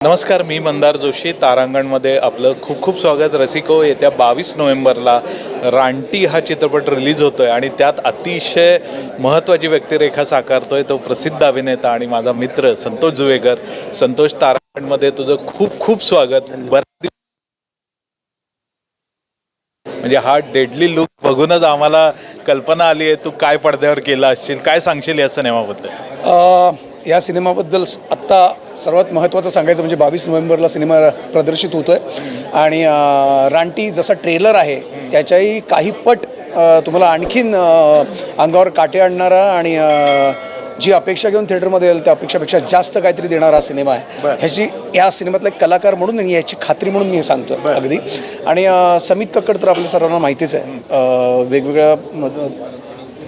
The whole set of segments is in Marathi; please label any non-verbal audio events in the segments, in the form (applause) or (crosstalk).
नमस्कार मी मंदार जोशी. तारांगणमध्ये आपलं खूप खूप स्वागत. रसिको येत्या बावीस नोव्हेंबरला रानटी हा चित्रपट रिलीज होतो आहे आणि त्यात अतिशय महत्त्वाची व्यक्तिरेखा साकारतोय तो प्रसिद्ध अभिनेता आणि माझा मित्र संतोष जुवेकर. संतोष तारांगणमध्ये तुझं खूप खूप स्वागत. म्हणजे हा डेडली लुक बघूनच आम्हाला कल्पना आली आहे तू काय पडद्यावर केला असशील काय सांगशील या सिनेमाबद्दल? या सिनेमाबद्दल आत्ता सर्वात महत्त्वाचं सांगायचं म्हणजे बावीस नोव्हेंबरला सिनेमा प्रदर्शित होतो आहे आणि रानटी जसा ट्रेलर आहे त्याच्याही काही पट तुम्हाला आणखीन अंगावर काटे आणणारा आणि जी अपेक्षा घेऊन थिएटरमध्ये येईल त्या अपेक्षापेक्षा जास्त काहीतरी देणारा हा सिनेमा आहे. ह्याची या सिनेमातला एक कलाकार म्हणून आणि याची खात्री म्हणून मी हे सांगतो अगदी. आणि समित कक्कड तर आपल्या सर्वांना माहितीच आहे. वेगवेगळ्या म-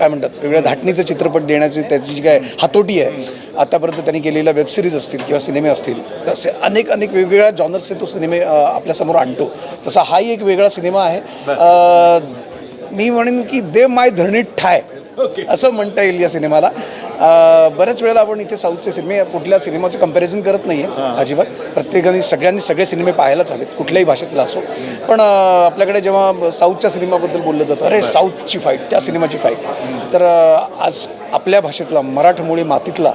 काय म्हणतात वेगळ्या धाटणीचे चित्रपट देण्याची त्याची जी काय हातोटी आहे आतापर्यंत त्यांनी केलेल्या वेबसिरीज असतील किंवा सिनेमे असतील तसे अनेक अनेक वेगवेगळ्या जॉनर्सचे तो सिनेमे आपल्यासमोर आणतो. तसा हाही एक वेगळा सिनेमा आहे. मी म्हणेन की दे माय धरणीत ठाय असं म्हणता येईल या सिनेमाला बऱ्याच वेळेला आपण इथे साऊथचे सिनेमे कुठल्या सिनेमाचं कंपॅरिझन करत नाही आहे अजिबात. प्रत्येकाने सगळ्यांनी सगळे सिनेमे पाहायलाच हवेत कुठल्याही भाषेतला असो. पण आपल्याकडे जेव्हा साऊथच्या सिनेमाबद्दल बोललं जातं अरे साऊथची फाईट त्या सिनेमाची फाईट तर आज आपल्या भाषेतला मराठमोळी मातीतला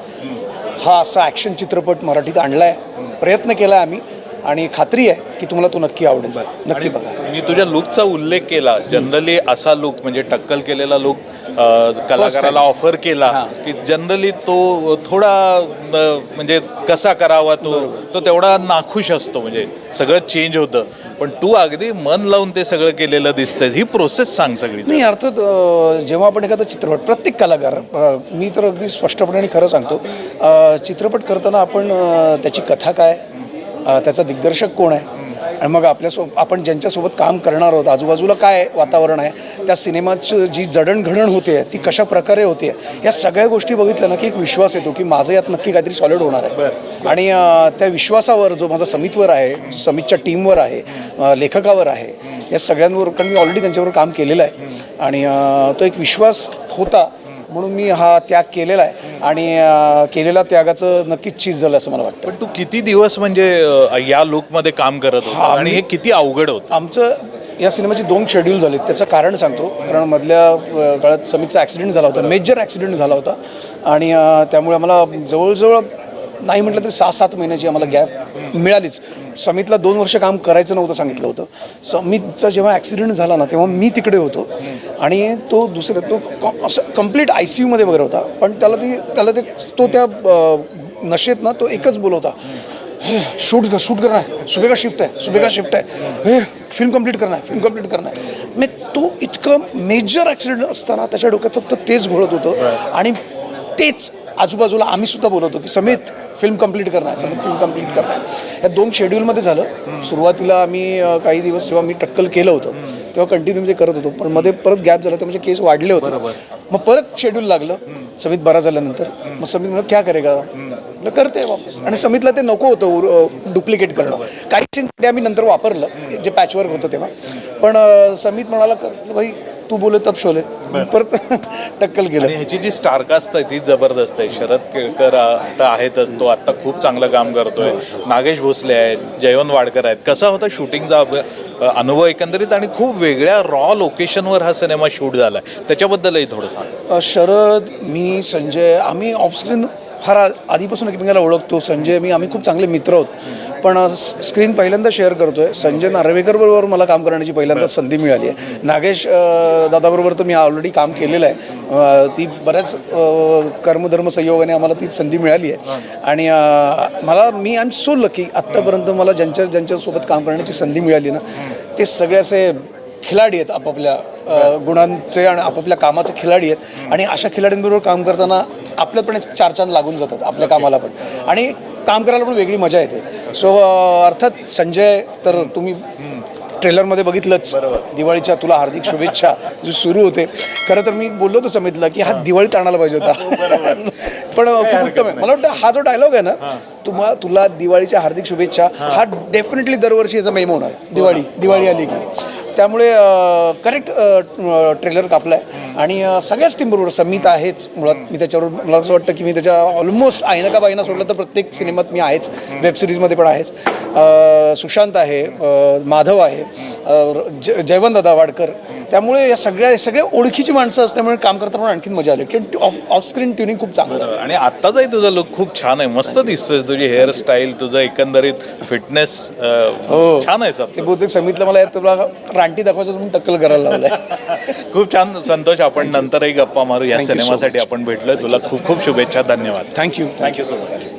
हा असा ॲक्शन चित्रपट मराठीत आणला आहे प्रयत्न केला आहे आम्ही. आणि खात्री आहे की तुम्हाला तो नक्की आवडेल. नक्की बघा. मी तुझ्या लुकचा उल्लेख केला. जनरली असा लुक म्हणजे टक्कल केलेला लुक कलाकाराला ऑफर केला की जनरली तो थोडा म्हणजे कसा करावा तो तो तेवढा नाखुश असतो. म्हणजे सगळं चेंज होतं. पण तू अगदी मन लावून ते सगळं केलेलं दिसतंय. ही प्रोसेस सांग सगळी नाही अर्थात जेव्हा आपण एखादा चित्रपट प्रत्येक कलाकार मी तर अगदी स्पष्टपणे आणि खरं सांगतो चित्रपट करताना आपण त्याची कथा काय? त्याचा दिग्दर्शक कोण आहे? आणि मग आपल्यासो आपण ज्यांच्यासोबत काम करणार आहोत आजूबाजूला काय वातावरण आहे त्या सिनेमाची जी जडणघडण होते ती कशा प्रकारे होते या सगळ्या गोष्टी बघितल्या ना की एक विश्वास येतो की माझं यात नक्की काहीतरी सॉलिड होणार आहे. आणि त्या विश्वासावर जो माझा समितवर आहे समितच्या टीमवर आहे लेखकावर आहे या सगळ्यांवर कारण मी ऑलरेडी त्यांच्यावर काम केलेलं आहे. आणि तो एक विश्वास होता म्हणून मी हा त्याग केलेला आहे. आणि अ, केलेल्या त्यागाचं नक्कीच चीज झालं असं मला वाटतं. पण तू किती दिवस म्हणजे या लुकमध्ये काम करत होता? आणि हे किती अवघड होतं? आमचं या सिनेमाचे दोन शेड्यूल झाले. त्याचं कारण सांगतो. कारण मधल्या काळात समितचा ॲक्सिडेंट झाला होता. मेजर ॲक्सिडेंट झाला होता. आणि त्यामुळे आम्हाला जवळजवळ नाही म्हटलं तरी सहा सात महिन्याची आम्हाला गॅप मिळालीच. समितला दोन वर्ष काम करायचं नव्हतं सांगितलं होतं. समितचा जेव्हा ॲक्सिडेंट झाला ना तेव्हा मी तिकडे होतो. आणि तो दुसरं तो क- असं कंप्लीट आय सी यूमध्ये वगैरे होता. पण त्याला ती त्याला ते तो त्या नशेत ना तो एकच बोलवता हे शूट शूट करना है सुबह का शिफ्ट है सुबह का शिफ्ट है हे फिल्म कंप्लीट करना है फिल्म कंप्लीट करना है मी तो इतकं मेजर ॲक्सिडेंट असताना त्याच्या डोक्यात फक्त तेच घोळत होतं. आणि तेच आजूबाजूला आम्ही सुद्धा बोलवतो की समित फिल्म कंप्लीट करणार आहे समित फिल्म कंप्लीट करणार आहे. या दोन शेड्यूलमध्ये झालं. सुरुवातीला आम्ही काही दिवस जेव्हा मी टक्कल केलं होतं तेव्हा कंटिन्यू म्हणजे करत होतो. पण मध्ये परत गॅप झाला तर म्हणजे केस वाढले होते. मग परत शेड्यूल लागलं समित बरा झाल्यानंतर. मग समित म्हणलं क्या करेगा? करते वापस. आणि समितला ते नको होतं डुप्लिकेट करणं. काही सीन ते आम्ही नंतर वापरलं जे पॅचवर्क होतं तेव्हा. पण समित म्हणाला कर. भाई तू बोले तब शोले. परत टक्कल केलं. ह्याची जी स्टारकास्ट आहे ती जबरदस्त आहे. शरद केळकर आता आहेतच तो आता खूप चांगलं काम करतोय. नागेश भोसले आहेत जयवंत वाडकर आहेत. कसा होता शूटिंगचा अनुभव एकंदरीत? आणि खूप वेगळ्या रॉ लोकेशनवर हा सिनेमा शूट झाला आहे त्याच्याबद्दलही थोडं सांग. अ, शरद मी संजय आम्ही ऑफस्क्रीन फार आधीपासून एकमेकाला ओळखतो. संजय मी आम्ही खूप चांगले मित्र आहोत. पण स्क्रीन पहिल्यांदा शेअर करतोय. संजय नार्वेकर बरोबर मला काम करण्याची पहिल्यांदा संधी मिळाली आहे. नागेश दादाबरोबर तर मी ऑलरेडी काम केलेलं आहे. ती बऱ्याच कर्मधर्म संयोगाने आम्हाला ती संधी मिळाली आहे. आणि मला मी आय एम सो लकी आत्तापर्यंत मला ज्यांच्या ज्यांच्यासोबत काम करण्याची संधी मिळाली ना ते सगळे असे खिलाडी आहेत आपापल्या गुणांचे आणि आपापल्या कामाचे खिलाडी आहेत. आणि अशा खिलाड्यांबरोबर काम करताना आपल्यात पण चार चांद लागून जातात आपल्या कामाला पण. आणि काम करायला पण वेगळी मजा येते. सो अर्थात संजय तर तुम्ही ट्रेलरमध्ये बघितलंच. दिवाळीच्या तुला हार्दिक शुभेच्छा. जो सुरू होते. खरं तर मी बोललो होतो समितला की हा दिवाळीत आणायला पाहिजे होता. (laughs) पण अ, खूप उत्तम आहे. मला वाटतं हा जो डायलॉग आहे ना तुम्हा तुला दिवाळीच्या हार्दिक शुभेच्छा. हा. डेफिनेटली दरवर्षी याचा मेम होणार. दिवाळी. दिवाळी आली की. त्यामुळे करेक्ट ट्रेलर कापला आहे आणि सगळ्याच टीमबरोबर समित आहेच मुळात. मी त्याच्यावर मला असं वाटतं की मी त्याच्या ऑलमोस्ट आईना का बाईना सोडलं तर प्रत्येक सिनेमात मी आहेच. वेबसिरीजमध्ये पण आहेच. सुशांत आहे माधव आहे ज जयवंत दादा वाडकर त्यामुळे या सगळ्या सगळ्या ओळखीची माणसं असल्यामुळे काम करताना पण आणखीन मजा आली. की ऑफ ऑफ स्क्रीन ट्युनिंग खूप चांगलं. आणि आत्ताचाही तुझा लुक खूप छान आहे. मस्त दिसतोय तुझी हेअरस्टाईल तुझं एकंदरीत फिटनेस हो. छान आहे सब. ते बहुतेक समितलं मला यात तुला रानटी दाखवायचं म्हणून टक्कल करायला लावलंय. (laughs) खूप छान संतोष. आपण नंतरही गप्पा मारू या सिनेमासाठी आपण भेटलोय. तुला खूप खूप शुभेच्छा. धन्यवाद. Thank you thank you so much